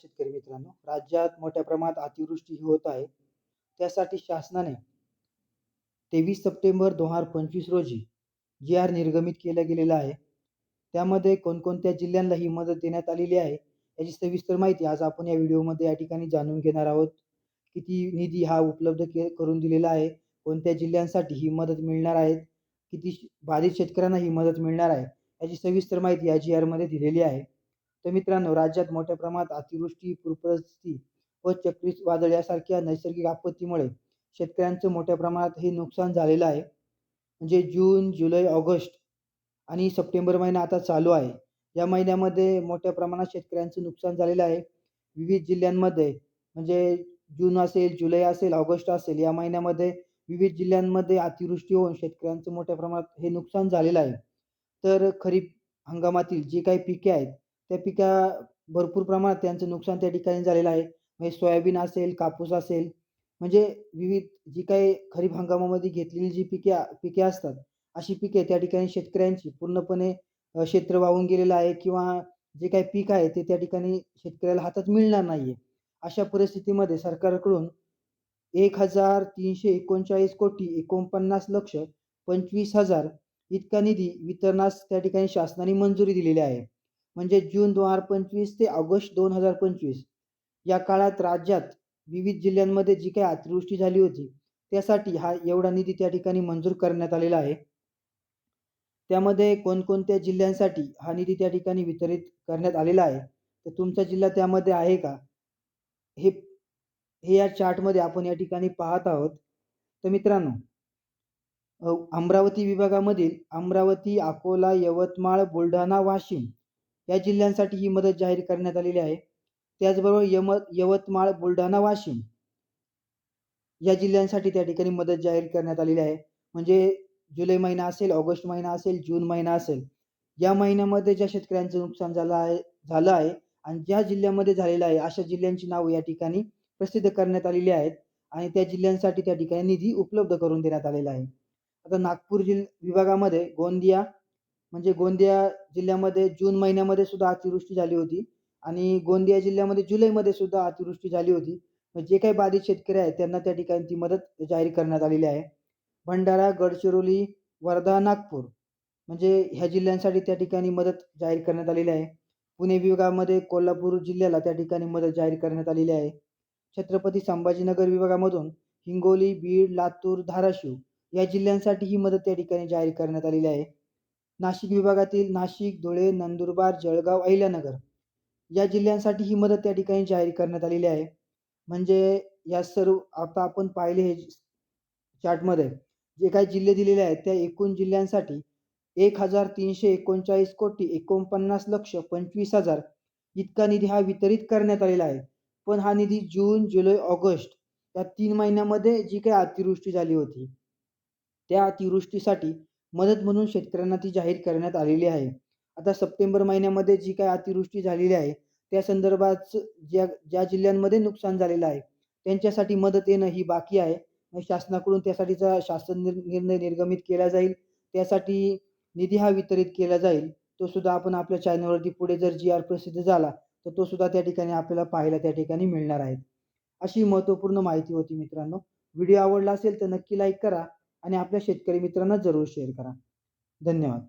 शेतकरी मित्रांनो राज्यात मोठ्या प्रमाणात अतिवृष्टी ही होत आहे. त्यासाठी शासनाने तेवीस सप्टेंबर दोन हजार पंचवीस रोजी जी आर निर्गमित केला गेलेला आहे. त्यामध्ये कोणकोणत्या जिल्ह्यांना ही मदत देण्यात आलेली आहे याची सविस्तर माहिती आज आपण या व्हिडिओमध्ये या ठिकाणी जाणून घेणार आहोत. किती निधी हा उपलब्ध के करून दिलेला आहे कोणत्या जिल्ह्यांसाठी ही मदत मिळणार आहे किती बाधित शेतकऱ्यांना ही मदत मिळणार आहे याची सविस्तर माहिती या जी आरमध्ये दिलेली आहे. तर मित्रांनो राज्यात मोठ्या प्रमाणात अतिवृष्टी पूरपरिस्थिती व चक्रीवादळ यासारख्या नैसर्गिक आपत्तीमुळे शेतकऱ्यांचं मोठ्या प्रमाणात हे नुकसान झालेलं आहे. म्हणजे जून जुलै ऑगस्ट आणि सप्टेंबर महिना आता चालू आहे. या महिन्यामध्ये मोठ्या प्रमाणात शेतकऱ्यांचं नुकसान झालेलं आहे. विविध जिल्ह्यांमध्ये म्हणजे जून असेल जुलै असेल ऑगस्ट असेल या महिन्यामध्ये विविध जिल्ह्यांमध्ये अतिवृष्टी होऊन शेतकऱ्यांचं मोठ्या प्रमाणात हे नुकसान झालेलं आहे. तर खरीप हंगामातील जी काही पिके आहेत त्या पिका भरपूर प्रमाणात त्यांचं नुकसान त्या ठिकाणी झालेलं आहे. म्हणजे सोयाबीन असेल कापूस असेल म्हणजे विविध जी काही खरीप हंगामामध्ये घेतलेली जी पिके पिके असतात अशी पिके त्या ठिकाणी शेतकऱ्यांची पूर्णपणे क्षेत्र वाहून गेलेलं आहे किंवा जे काही पीक आहे ते त्या ठिकाणी शेतकऱ्याला हातात मिळणार नाहीये. अशा परिस्थितीमध्ये सरकारकडून एक हजार तीनशे एकोणचाळीस कोटी एकोणपन्नास लक्ष पंचवीस हजार इतका निधी वितरणास त्या ठिकाणी शासनाने मंजुरी दिलेली आहे. म्हणजे जून दोन हजार पंचवीस ते ऑगस्ट दोन हजार पंचवीस. या काळात राज्यात विविध जिल्ह्यांमध्ये जी काही अतिवृष्टी झाली होती त्यासाठी हा एवढा निधी त्या ठिकाणी मंजूर करण्यात आलेला आहे. त्यामध्ये कोणकोणत्या जिल्ह्यांसाठी हा निधी त्या ठिकाणी वितरित करण्यात आलेला आहे तर तुमचा जिल्हा त्यामध्ये आहे का? हे हे या चार्टमध्ये आपण या ठिकाणी पाहत आहोत. तर मित्रांनो अमरावती विभागामधील अमरावती अकोला यवतमाळ बुलढाणा वाशिम या जिल्ह्यांसाठी ही मदत जाहीर करण्यात आलेली आहे. त्याचबरोबर यम यवतमाळ बुलढाणा वाशिम या जिल्ह्यांसाठी त्या ठिकाणी मदत जाहीर करण्यात आलेली आहे. म्हणजे जुलै महिना असेल ऑगस्ट महिना असेल जून महिना असेल या महिन्यामध्ये ज्या शेतकऱ्यांचं नुकसान झालं आहे झालं आहे आणि ज्या जिल्ह्यामध्ये झालेलं आहे अशा जिल्ह्यांची नावं या ठिकाणी प्रसिद्ध करण्यात आलेली आहेत आणि त्या जिल्ह्यांसाठी त्या ठिकाणी निधी उपलब्ध करून देण्यात आलेला आहे. आता नागपूर जिल्हा विभागामध्ये गोंदिया म्हणजे गोंदिया जिल्ह्यामध्ये जून महिन्यामध्ये सुद्धा अतिवृष्टी झाली होती आणि गोंदिया जिल्ह्यामध्ये जुलैमध्ये सुद्धा अतिवृष्टी झाली होती. जे काही बाधित शेतकरी आहेत त्यांना त्या ठिकाणी ती मदत जाहीर करण्यात आलेली आहे. भंडारा गडचिरोली वर्धा नागपूर म्हणजे ह्या जिल्ह्यांसाठी त्या ठिकाणी मदत जाहीर करण्यात आलेली आहे. पुणे विभागामध्ये कोल्हापूर जिल्ह्याला त्या ठिकाणी मदत जाहीर करण्यात आलेली आहे. छत्रपती संभाजीनगर विभागामधून हिंगोली बीड लातूर धाराशिव या जिल्ह्यांसाठी ही मदत त्या ठिकाणी जाहीर करण्यात आलेली आहे. नाशिक विभागातील नाशिक धुळे नंदुरबार जळगाव अहिल्यानगर या जिल्ह्यांसाठी ही मदत त्या ठिकाणी जाहीर करण्यात आलेली आहे. म्हणजे या सर्व आता आपण पाहिले हे चार्टमध्ये जे काही जिल्हे दिलेले आहेत त्या एकूण जिल्ह्यांसाठी एक हजार तीनशे एकोणचाळीस कोटी एकोणपन्नास लक्ष पंचवीस हजार इतका निधी हा वितरित करण्यात आलेला आहे. पण हा निधी जून जुलै ऑगस्ट या तीन महिन्यामध्ये जी काही अतिवृष्टी झाली होती त्या अतिवृष्टीसाठी मदत म्हणून शेतकऱ्यांना ती जाहीर करण्यात आलेली आहे. आता सप्टेंबर महिन्यामध्ये जी काय अतिवृष्टी झालेली आहे त्या संदर्भात ज्या ज्या जिल्ह्यांमध्ये नुकसान झालेलं आहे त्यांच्यासाठी मदत येणं ही बाकी आहे. शासनाकडून त्यासाठीचा शासन निर्णय निर्गमित केला जाईल. त्यासाठी निधी हा वितरित केला जाईल. तो सुद्धा आपण आपल्या चॅनलवरती पुढे जर जी आर प्रसिद्ध झाला तर तो सुद्धा त्या ठिकाणी आपल्याला पाहायला त्या ठिकाणी मिळणार आहे. अशी महत्त्वपूर्ण माहिती होती मित्रांनो. व्हिडिओ आवडला असेल तर नक्की लाईक करा. आणि आपल्या शेतकरी मित्रांना जरूर शेअर करा. धन्यवाद.